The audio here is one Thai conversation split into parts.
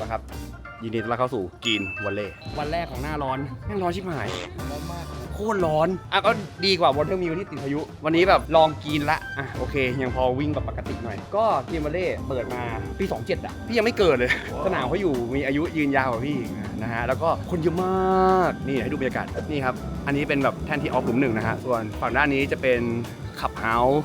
เอาละครับ ยินดีต้อนรับเข้าสู่กีนวันเล่วันแรกของหน้าร้อนแม่งร้อนชิบหาย ร้อนมากโคตรร้อน อะก็ดีกว่าวอเทอร์มิวที่ติดพายุ วันนี้แบบลองกินละ อะโอเค ยังพอวิ่งแบบปกติหน่อย ก็ทีมวอลเล่เปิดมาปี 27 อะ พี่ยังไม่เกิดเลย สนามเขาอยู่มีอายุยืนยาวกว่าพี่อีกนะฮะ แล้วก็คนเยอะมาก นี่ให้ดูบรรยากาศ นี่ครับ อันนี้เป็นแบบแท่นที่ออฟหลุมหนึ่งนะฮะ ส่วนฝั่งด้านนี้จะเป็นขับเฮาส์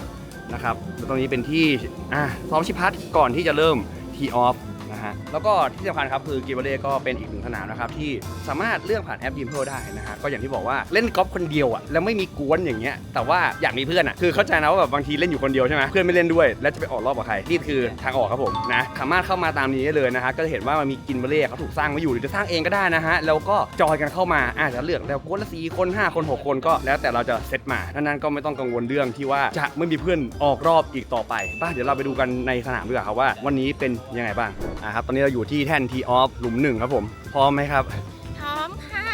นะครับแล้วตรงนี้เป็นที่ อะซ้อมชิพัทก่อนที่จะเริ่มทีออฟ นะฮะแล้วก็ที่สำคัญครับคือกีบอลเล่ก็เป็นอีกหนึ่งสนามนะครับที่สามารถเลือกผ่านแอปยิมเพิลได้นะฮะก็อย่างที่บอกว่าเล่นกอล์ฟคนเดียวอะแล้วไม่มีกวนอย่างเงี้ยแต่ว่าอยากมีเพื่อนอะคือเข้าใจนะว่าแบบบางทีเล่นอยู่คนเดียวใช่ไหมเพื่อนไม่เล่นด้วย แล้วจะไปออกรอบกับใครนี่คือทางออกครับผมนะสามารถเข้ามาตามนี้ได้เลยนะฮะก็จะเห็นว่ามันมีกินบอลเล่เขาถูกสร้างมาอยู่หรือจะสร้างเองก็ได้นะฮะแล้วก็จอยกันเข้ามาอาจจะเลือกแล้วกวนละสี่คนห้าคนหกคนก็แล้วแต่เราจะเซตมาดังนั้นก็ไม่ต้องกังวลเรื่องที่ว่าจะไม่มีเพื่อนออกรอบอีกต่อไปป่ะเดี๋ยวเราไปดูกันในสนามดีกว่าครับว่า วันนี้เป็นยังไงบ้างอ่าครับตอนนี้เราอยู่ที่แท่นทีออฟหลุมหนึ่งครับผม พร้อมไหมครับ พร้อมค่ะ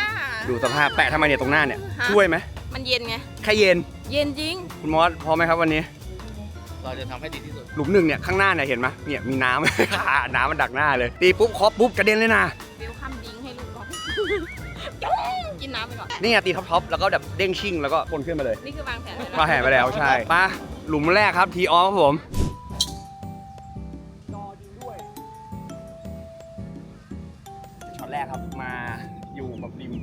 ดูสภาพแปะทำไมเนี่ยตรงหน้าเนี่ยฮะ ช่วยไหมมันเย็นไง แค่เย็นเย็นจริง คุณมอสพร้อมไหมครับวันนี้ เราจะทำให้ดีที่สุด หลุมหนึ่งเนี่ยข้างหน้าเนี่ยเห็นไหมเนี่ยมีน้ำ น้ำมันดักหน้าเลยตีปุ๊บเคาะปุ๊บกระเด็นเลยนะเวลคัมดิ้งให้ลูกก่อนกินน้ำไปก่อน นี่ไงตีท็อปๆแล้วก็แบบเด้งชิ่งแล้วก็คนขึ้นมาเลย นี่คือวางแผนไว้แล้ว มาแห่ไปแล้วใช่มาหลุมแรกครับทีออฟครับผม ช็อตแรกครับ มาอยู่แบบริม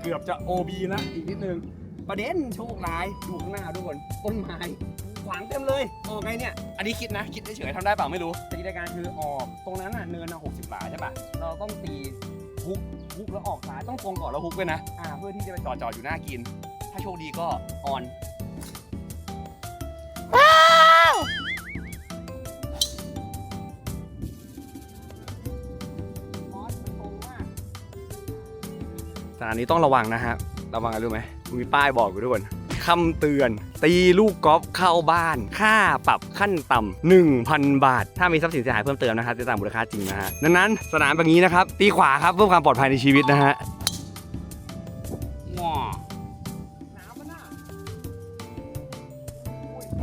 เกือบจะ OB นะอีกนิดนึง ประเด็นโชคร้ายดูข้างหน้าทุกคนต้นไม้ขวางเต็มเลยออกไงเนี่ย อันนี้คิดนะ คิดเฉยๆทำได้เปล่าไม่รู้แต่จินตนาการคือออกตรงนั้นน่ะเนินน่ะ60บาทใช่ป่ะเราต้องตีฮุกฮุกแล้วออกซ้ายต้องตรงก่อนแล้วฮุกด้วยนะอ่าเพื่อที่จะไปจอดจอดๆอยู่หน้ากิน ถ้าโชคดีก็ออน ถานนี้ต้องระวังนะฮะ ระวังอะไรรู้ไหมมีป้ายบอกอยู่ทุกคนคำเตือน ตีลูกกอล์ฟเข้าบ้าน ค่าปรับขั้นต่ำ1,000 บาท ถ้ามีทรัพย์สินเสียหายเพิ่มเติมนะครับจะตามมูลค่าจริงนะฮะดังนั้นสนามแบบนี้นะครับ ตีขวาครับเพื่อความปลอดภัยในชีวิตนะฮะ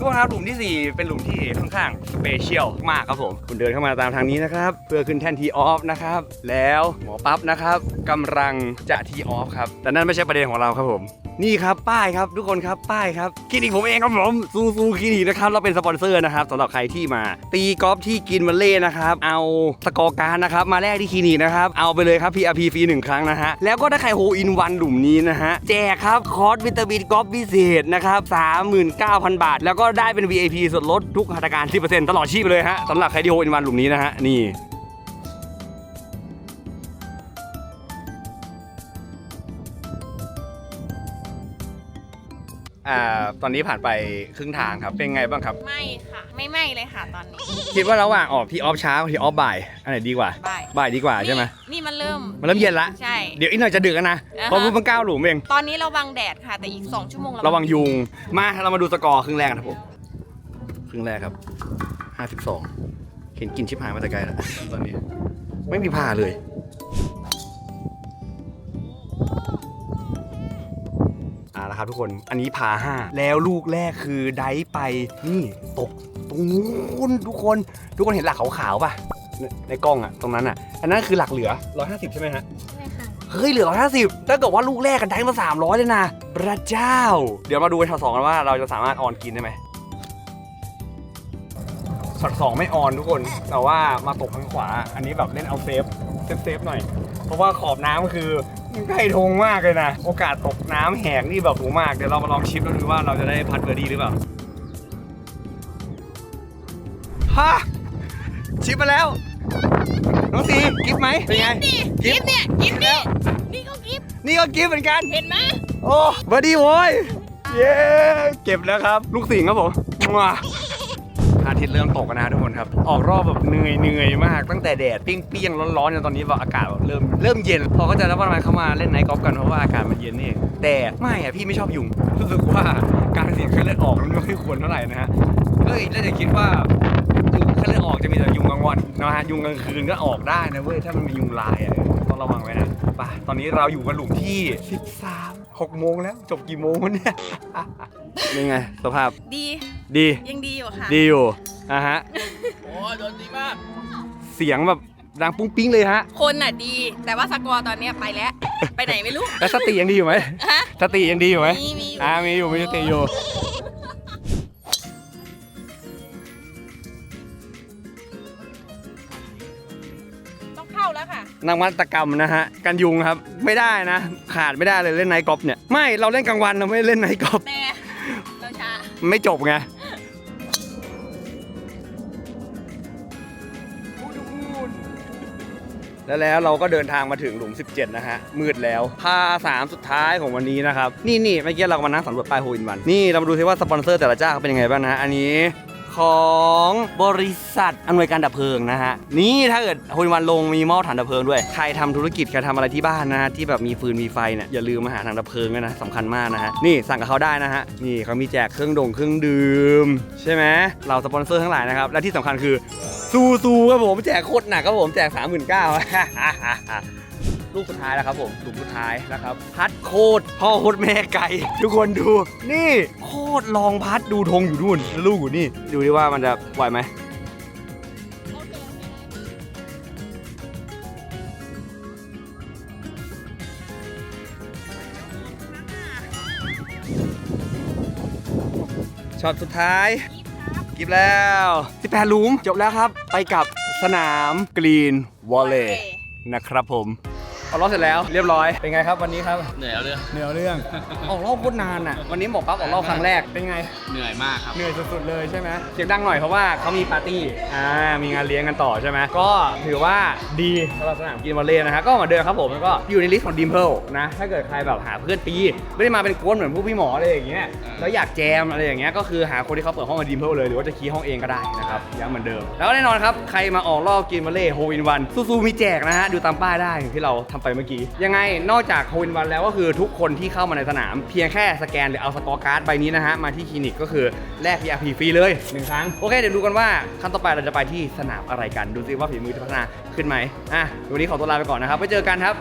ทุกคนครับหลุมที่ 4 เป็นหลุมที่ค่อนข้างสเปเชียลมากครับผม คุณเดินเข้ามาตามทางนี้นะครับ เพื่อขึ้นแท่นทีออฟนะครับ แล้วหมอปั๊บนะครับกำลังจะทีออฟครับ แต่นั่นไม่ใช่ประเด็นของเราครับผม นี่ครับป้ายครับทุกคนครับป้ายครับคลินิกผมเองครับผมซูซูคลินิกนะครับเราเป็นสปอนเซอร์นะครับสำหรับใครที่มา ตีกอล์ฟที่กินวันเล่นะครับเอาสกอร์การ์นะครับมาแลกที่คลินิกนะครับเอาไปเลยครับ PRP ฟรีหนึ่งครั้งนะฮะแล้วก็ถ้าใครโฮอินวันหลุมนี้นะฮะแจกครับคอร์สวิตามินกอล์ฟพิเศษนะครับ39,000 บาท แล้วก็ได้เป็น VIP ส่วนลดทุกหัตถการ10%ตลอดชีพเลยฮะสำหรับใครที่โฮอินวันหลุมนี้นะฮะนี่ อ่าตอนนี้ผ่านไปครึ่งทางครับ เป็นไงบ้างครับ ไม่ค่ะ ไม่ไม่เลยค่ะตอนนี้ คิดว่าระหว่างออกที่ออฟเช้ากับที่ออฟบ่าย อันไหนดีกว่า บ่าย บ่ายดีกว่าใช่ไหม นี่มันเริ่มมันเริ่มเย็นละ ใช่ เดี๋ยวอีกหน่อยจะดึกแล้วนะ อ่าฮะ เพราะเพิ่งก้าวหลุมเอง ตอนนี้ระวังแดดค่ะ แต่อีก 2 ชั่วโมงระวังยุง มาเรามาดูสกอร์ครึ่งแรกกันครับผม ครึ่งแรกครับ 52 เห็นกินชิบหายมาแต่ไกลแล้ว ตอนนี้ ไม่มีผ่าเลย อ่าแล้วครับทุกคนอันนี้พาห้าแล้วลูกแรกคือไดฟ์ไปนี่ตกตรงนู้นทุกคนทุกคนเห็นหลักขาวๆป่ะในในกล้องอะตรงนั้นอะอันนั้นคือหลักเหลือ 150 ใช่ไหมฮะ ใช่ค่ะ เฮ้ยเหลือ 150 ถ้าเกิดว่าลูกแรกกันได้มา 300 เลยนะ พระเจ้า เดี๋ยวมาดูช็อตสองกันว่าเราจะสามารถออนกินได้ไหมช็อตสองไม่ออนทุกคน แต่ว่ามาตกทางขวา อันนี้แบบเล่นเอาเซฟ เซฟเซฟหน่อย เพราะว่าขอบน้ำคือ ใกล้ทงมากเลยนะ โอกาสตกน้ำแหกนี่แบบสูงมาก เดี๋ยวเรามาลองชิปแล้วดูว่าเราจะได้พัดเบอร์ดี้หรือเปล่าฮะชิปมาแล้ว น้องสีกิฟไหมเป็นไงกิฟเนี่ยกิฟนี่นี่ก็กิฟนี่ก็กิฟเหมือนกันเห็นไหมโอ้บอดี้โว้ยเย้เก็บแล้วครับ ลูกสิงห์ครับผมมาพระอา ทิตย์เริ่มตกนะทุกคนครับ ออกรอบแบบเหนื่อยเหนื่อยมากตั้งแต่แดดปิ้งเปี้ยงๆร้อนๆจนตอนนี้แบบอากาศเริ่มเริ่มเย็นพอก็จะรับว่าทำไมเข้ามาเล่นไนท์กอล์ฟกันเพราะว่าอากาศมันเย็นนี่แต่ไม่อะพี่ไม่ชอบยุงรู้สึกว่าการเสี่ยงไข้เลือดออกมันไม่ค่อยควรเท่าไหร่นะฮะเอ้ยแล้วจะคิดว่ายุงไข้เลือดออกจะมีแต่ยุงกลางวันนะฮะยุงกลางคืนก็ออกได้นะเว้ยถ้ามันมียุงลายอะ ต้องระวังไว้นะไปตอนนี้เราอยู่กันหลุมที่ 13 6โมงแล้ว จบกี่โมงวะเนี่ยเป็นไง สภาพดี ดี ยังดีอยู่ค่ะ ดีอยู่อะฮะ โอ้ยโดนดีมาก เสียงแบบดังปุ้งปิ้งเลยฮะ คนน่ะดี แต่ว่าสกอร์ตอนเนี้ยไปแล้ว ไปไหนไม่รู้ แล้วสติยังดีอยู่ไหมฮะ สติยังดีอยู่ไหมมีมีอยู่ อ่ามีอยู่มีสติอยู่ นวัตกรรมนะฮะกันยุงครับไม่ได้นะ ขาดไม่ได้เลยเล่นไนท์กอล์ฟเนี่ยไม่เราเล่นกลางวันเราไม่ได้เล่นไนท์กอล์ฟแต่เราช้าไม่จบไงแล้วแล้วเราก็เดินทางมาถึงหลุม 17 นะฮะ มืดแล้วพาสามสุดท้ายของวันนี้นะครับ นี่นี่เมื่อกี้เราก็มานั่งสำรวจป้ายโฮอินวัน นี่เรามาดูซิว่าสปอนเซอร์แต่ละเจ้าเขาเป็นยังไงบ้างนะอันนี้ ของบริษัทอำนวยการดับเพลิงนะฮะ นี่ถ้าเกิดโฮอินวันลงมีหม้อถังดับเพลิงด้วย ใครทำธุรกิจใครทำอะไรที่บ้านนะฮะที่แบบมีฟืนมีไฟเนี่ยอย่าลืมมาหาถังดับเพลิงด้วยนะสำคัญมากนะฮะ นี่สั่งกับเขาได้นะฮะ นี่เขามีแจกเครื่องดงเครื่องดื่ม ใช่ไหมเราสปอนเซอร์ทั้งหลายนะครับ และที่สำคัญคือซูซูครับผมแจกโคตรหนักครับผมแจก 3 9 0 0 0 ลูกสุดท้ายแล้วครับผมลูกสุดท้ายนะครับ พัดโคตรพ่อโคตรแม่ไก่ ทุกคนดู นี่โคตรลองพัดดูธงอยู่นู่นแล้วลูกอยู่นี่ ดูดิว่ามันจะไหวไหมช็อตสุดท้าย กิบแล้ว 18หลุมจบแล้วครับ ไปกับสนามกรีนวอลเลย์นะครับผม เอารอบเสร็จแล้วเรียบร้อย เป็นไงครับวันนี้ครับ เหนื่อยเอาเรื่องเหนื่อยเรื่อง ออกรอบโคตรนานอะ วันนี้หมอปั๊บออกรอบครั้งแรก เป็นไง เหนื่อยมากครับ เหนื่อยสุดๆเลยใช่ไหมเสียงดังหน่อยเพราะว่าเขามีปาร์ตี้ อ่า มีงานเลี้ยงกันต่อใช่ไหม ก็ถือว่าดีสำหรับสนามกินวอลเลย์นะฮะ ก็เหมือนเดิมครับผม แล้วก็อยู่ในลิสต์ของดิมเพิลนะ ถ้าเกิดใครแบบหาเพื่อนตี ไม่ได้มาเป็นกวนเหมือนพวกพี่หมออะไรอย่างเงี้ย แล้วอยากแจมอะไรอย่างเงี้ย ก็คือหาคนที่เขาเปิดห้องกับดิมเพิลเลย หรือว่าจะคีย์ห้องเองก็ได้นะครับย้ำเหมือนเดิม แล้วก็แน่นอนครับ ใครมาออกรอบกินวอลเลย์โฮวินวันสู้ๆมีแจกนะฮะ ดูตามป้ายได้อย่างที่เราทำไปเมื่อกี้ ยังไงนอกจากโฮวินวันแล้วก็คือทุกคนที่เข้ามาในสนาม เพียงแค่สแกนหรือเอาสกอร์การ์ดใบนี้นะฮะ มาที่คลินิกก็คือแลก VIP ฟรีเลยหนึ่งครั้ง โอเค เดี๋ยวดูกันว่าขั้นต่อไปเราจะไปที่สนามอะไรกัน ดูซิว่าฝีมือจะพัฒนาขึ้นไหมอะวันนี้ขอตัวลาไปก่อนนะครับไว้เจอกันครับ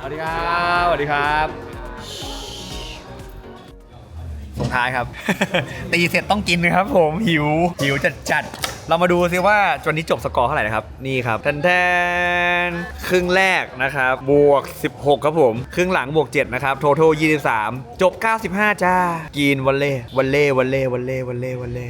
สวัสดีครับสวัสดีครับส่งท้ายครับ ตีเสร็จต้องกินนะครับผมหิวหิวจัดจัด เรามาดูซิว่าวันนี้จบสกอร์เท่าไหร่นะครับ นี่ครับแทนแทนครึ่งแรกนะครับ บวก 16 ครับผม ครึ่งหลังบวก 7 นะครับ โทท23 จบ 95 จ้า กีนวันเล่วันเล่วันเล่วันเล่วันเล่วันเล่